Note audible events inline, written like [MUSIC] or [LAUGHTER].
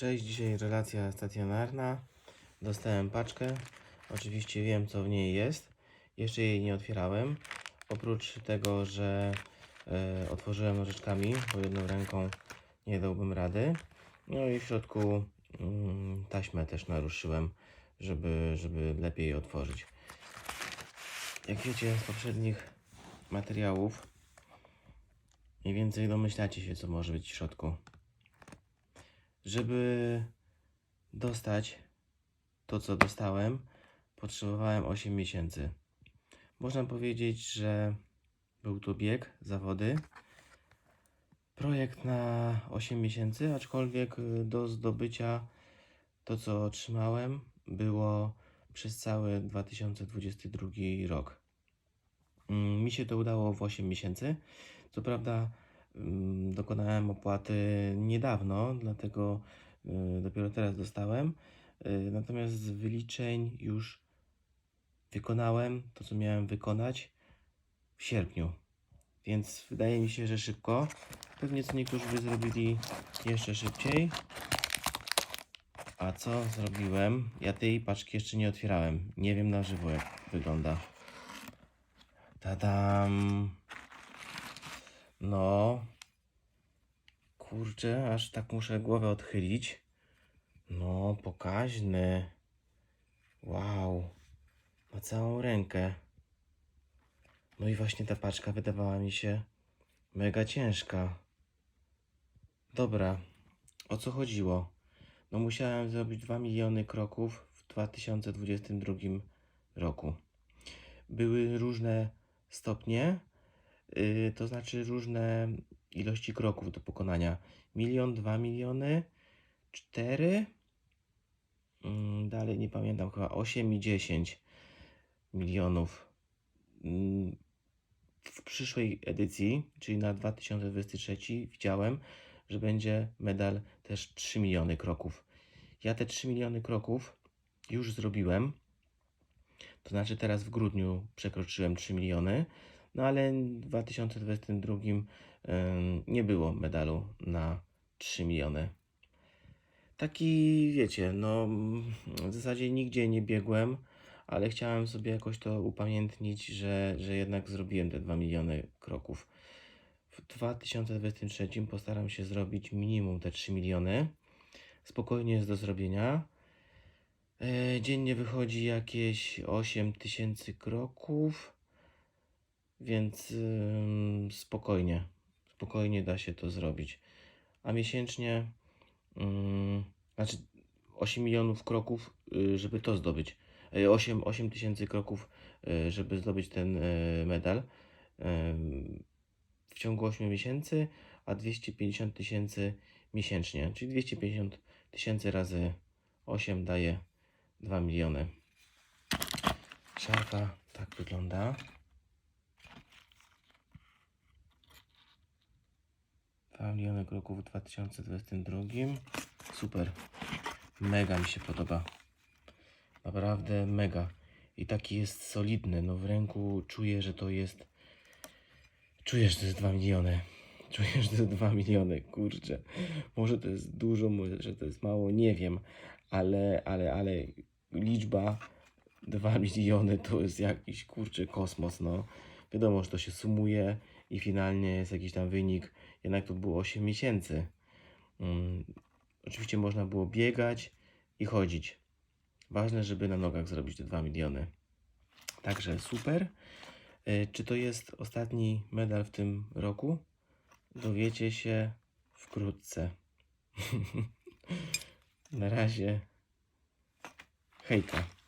Cześć, dzisiaj relacja stacjonarna. Dostałem paczkę. Oczywiście wiem, co w niej jest. Jeszcze jej nie otwierałem. Oprócz tego, że e, otworzyłem nożyczkami, bo jedną ręką nie dałbym rady. No i w środku mm, taśmę też naruszyłem, żeby, żeby lepiej otworzyć. Jak wiecie z poprzednich materiałów, mniej więcej domyślacie się, co może być w środku. Żeby dostać to, co dostałem, potrzebowałem 8 miesięcy. Można powiedzieć, że był to bieg, zawody. Projekt na 8 miesięcy, aczkolwiek y, do zdobycia to, co otrzymałem, było przez cały 2022 rok. Mm, Mi się to udało w 8 miesięcy. Co prawda, dokonałem opłaty niedawno, dlatego y, dopiero teraz dostałem. Y, Natomiast z wyliczeń już wykonałem to, co miałem wykonać w sierpniu. Więc wydaje mi się, że szybko. Pewnie co niektórzy by zrobili jeszcze szybciej. A co zrobiłem? Ja tej paczki jeszcze nie otwierałem. Nie wiem na żywo, jak wygląda. Tadam. No. Kurczę, aż tak muszę głowę odchylić. No, pokaźny. Wow. Ma całą rękę. No i właśnie ta paczka wydawała mi się mega ciężka. Dobra, o co chodziło? No musiałem zrobić 2 miliony kroków w 2022 roku. Były różne stopnie, to znaczy różne ilości kroków do pokonania. Milion, dwa miliony, cztery, mm, dalej nie pamiętam, chyba 8 i 10 milionów. Mm, W przyszłej edycji, czyli na 2023, widziałem, że będzie medal też 3 miliony kroków. Ja te 3 miliony kroków już zrobiłem. To znaczy teraz w grudniu przekroczyłem 3 miliony, no ale w 2022 ym, nie było medalu na 3 miliony. Taki, wiecie, no w zasadzie nigdzie nie biegłem, ale chciałem sobie jakoś to upamiętnić, że, że jednak zrobiłem te 2 miliony kroków. W 2023 postaram się zrobić minimum te 3 miliony. Spokojnie jest do zrobienia. E, Dziennie wychodzi jakieś 8 tysięcy kroków, więc ym, spokojnie, spokojnie da się to zrobić. A miesięcznie, ym, znaczy 8 milionów kroków, y, żeby to zdobyć. Y, 8, 8 tysięcy kroków, y, żeby zdobyć ten y, medal ym, w ciągu 8 miesięcy, a 250 tysięcy miesięcznie, czyli 250 tysięcy razy 8 daje 2 miliony. Szarfa tak wygląda. 2 miliony kroków w 2022. Super. Mega mi się podoba. Naprawdę mega. I taki jest solidny. No w ręku czuję, że to jest. Czuję, że to jest 2 miliony. [LAUGHS] Czuję, że to jest 2 miliony. Kurczę. Może to jest dużo, może że to jest mało, nie wiem. Ale, ale, ale liczba 2 miliony to jest jakiś kurczę kosmos, no. Wiadomo, że to się sumuje i finalnie jest jakiś tam wynik. Jednak to było 8 miesięcy. Mm, oczywiście można było biegać i chodzić. Ważne, żeby na nogach zrobić te 2 miliony. Także super. E, Czy to jest ostatni medal w tym roku? Dowiecie się wkrótce. [LAUGHS] na razie. Hejka.